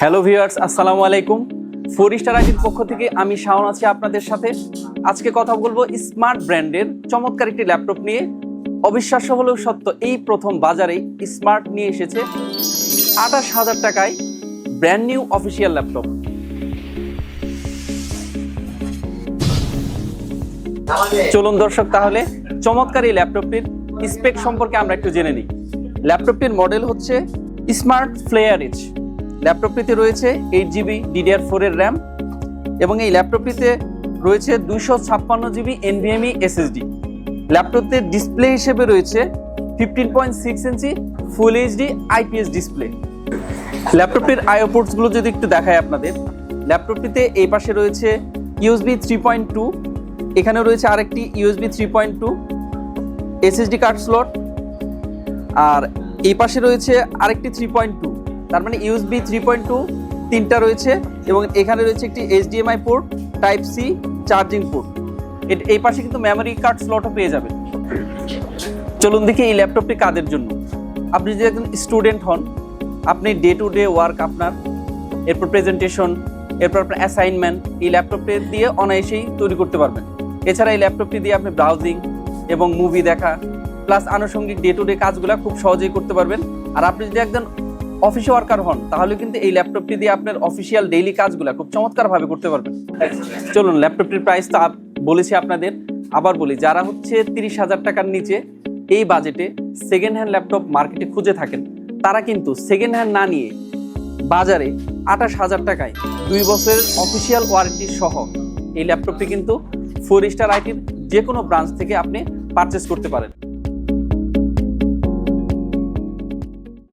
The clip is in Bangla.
হ্যালো ভিউয়ার্স আসসালামু আলাইকুম। ফোর স্টার আইটির পক্ষ থেকে আমি শাওন আছি আপনাদের সাথে। আজকে কথা বলব স্মার্ট ব্র্যান্ডের চমৎকার একটি ল্যাপটপ নিয়ে। অবিশ্বাস্য হলেও সত্য, এই প্রথম বাজারে স্মার্ট নিয়ে এসেছে আঠাশ হাজার টাকায় ব্র্যান্ড নিউ অফিসিয়াল ল্যাপটপ চলুন দর্শক, তাহলে চমৎকার এই ল্যাপটপটির স্পেক সম্পর্কে আমরা একটু জেনে নিই। ল্যাপটপটির মডেল হচ্ছে স্মার্ট ফ্লেয়ার রিচ ল্যাপটপটিতে রয়েছে এইট জিবি ডিডিআর ফোরের র্যাম এবং এই ল্যাপটপটিতে রয়েছে দুইশো ছাপ্পান্ন জিবি এনভিএমই এসএসডি ল্যাপটপটির ডিসপ্লে হিসেবে রয়েছে fifteen point six inch full HD IPS display ল্যাপটপটির IO পোর্টসগুলো যদি একটু দেখায় আপনাদের, ল্যাপটপটিতে এই পাশে রয়েছে ইউএসবি থ্রি পয়েন্ট টু এখানে রয়েছে আরেকটি USB three point two SSD card slot আর এই পাশে রয়েছে আরেকটি থ্রি পয়েন্ট টু তার মানে ইউএসবি থ্রি পয়েন্ট টু তিনটা রয়েছে এবং এখানে রয়েছে একটি HDMI port type C charging port এই পাশে কিন্তু মেমোরি কার্ড স্লটও পেয়ে যাবেন। চলুন দেখি এই ল্যাপটপটি কাদের জন্য। আপনি যদি একজন স্টুডেন্ট হন, আপনি ডে টু ডে ওয়ার্ক আপনার, এরপর প্রেজেন্টেশন এরপর আপনার অ্যাসাইনমেন্ট এই ল্যাপটপটি দিয়ে অনায়াসেই তৈরি করতে পারবেন। এছাড়া এই ল্যাপটপটি দিয়ে আপনি ব্রাউজিং এবং মুভি দেখা প্লাস আনুষঙ্গিক ডে টু ডে কাজগুলো খুব সহজেই করতে পারবেন। আর আপনি যদি একজন অফিস ওয়ার্কার হন, তাহলে কিন্তু এই ল্যাপটপটি দিয়ে আপনার অফিসিয়াল ডেইলি কাজগুলো খুব চমৎকারভাবে করতে পারবেন। চলুন ল্যাপটপটির প্রাইস তো বলেছি আপনাদের। আবার বলি, যারা হচ্ছে তিরিশ হাজার টাকার নিচে এই বাজেটে সেকেন্ড হ্যান্ড ল্যাপটপ মার্কেটে খুঁজে থাকেন, তারা কিন্তু সেকেন্ড হ্যান্ড না নিয়ে বাজারে আঠাশ হাজার টাকায় দুই বছরের অফিসিয়াল ওয়ারেন্টি সহ এই ল্যাপটপটি কিন্তু ফোর স্টার আইটির যে কোনো ব্রাঞ্চ থেকে আপনি পারচেস করতে পারেন।